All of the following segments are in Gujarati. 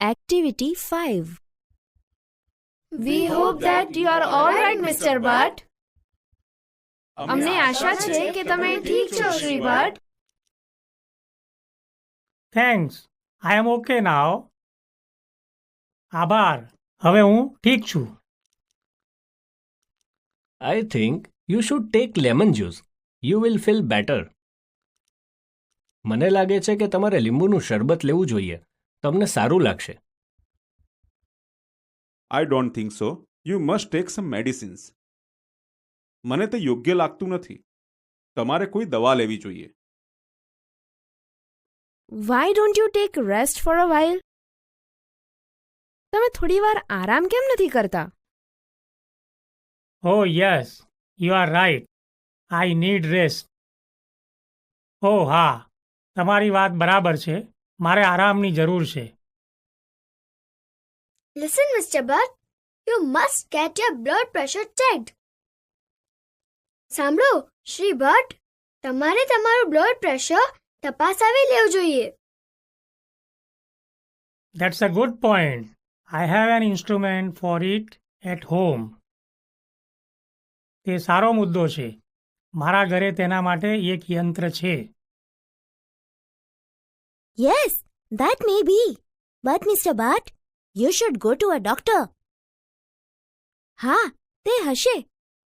Activity 5 We hope that you are all right, Mr. Bhatt. અમને આશા છે કે તમે ઠીક છો Shri Bhatt thanks I am okay now આભાર હવે હું ઠીક છું I think you should take lemon juice. You will feel better. મને લાગે છે કે તમારે લીંબુનું શરબત લેવું જોઈએ તમને સારું લાગશે. I don't think so you must take some medicines મને તે યોગ્ય લાગતું નથી. તમારે કોઈ દવા લેવી જોઈએ. Why don't you take rest for a while તમે થોડી વાર આરામ કેમ નથી કરતા? ઓ yes you are right I need rest oh હા તમારી વાત બરાબર છે. મારે આરામની જરૂર છે. Listen mister Butt, you must get your blood pressure checked. સાંભળો શ્રી ભટ્ટ તમારે તમારું બ્લડ પ્રેશર તપાસાવી લેવું જોઈએ. That's a good point I have an instrument for it at home તે સારો મુદ્દો છે. મારા ઘરે તેના માટે એક યંત્ર છે. Yes, that may be. But Mr. Bhatt, you should go to a doctor. હા તે હશે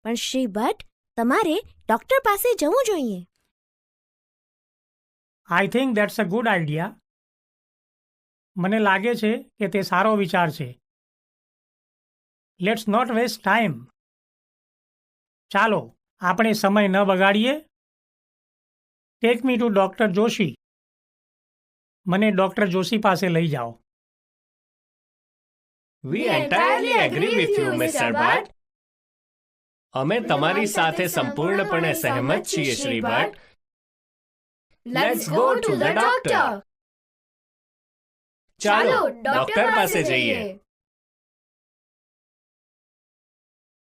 પણ શ્રી ભટ્ટ તમારે ડોક્ટર પાસે જવું જોઈએ I think that's a good idea મને લાગે છે કે તે સારો વિચાર છે લેટ્સ નોટ વેસ્ટ ટાઈમ ચાલો આપણે સમય ન બગાડીએ take me to doctor Joshi મને ડોક્ટર જોશી પાસે લઈ જાઓ we entirely agree with you Mr. Bhatt. અમે તમારી સાથે સંપૂર્ણપણે સહેમત છીએ Shri Bhatt Let's go to the doctor. ચાલો ડોક્ટર પાસે જઈએ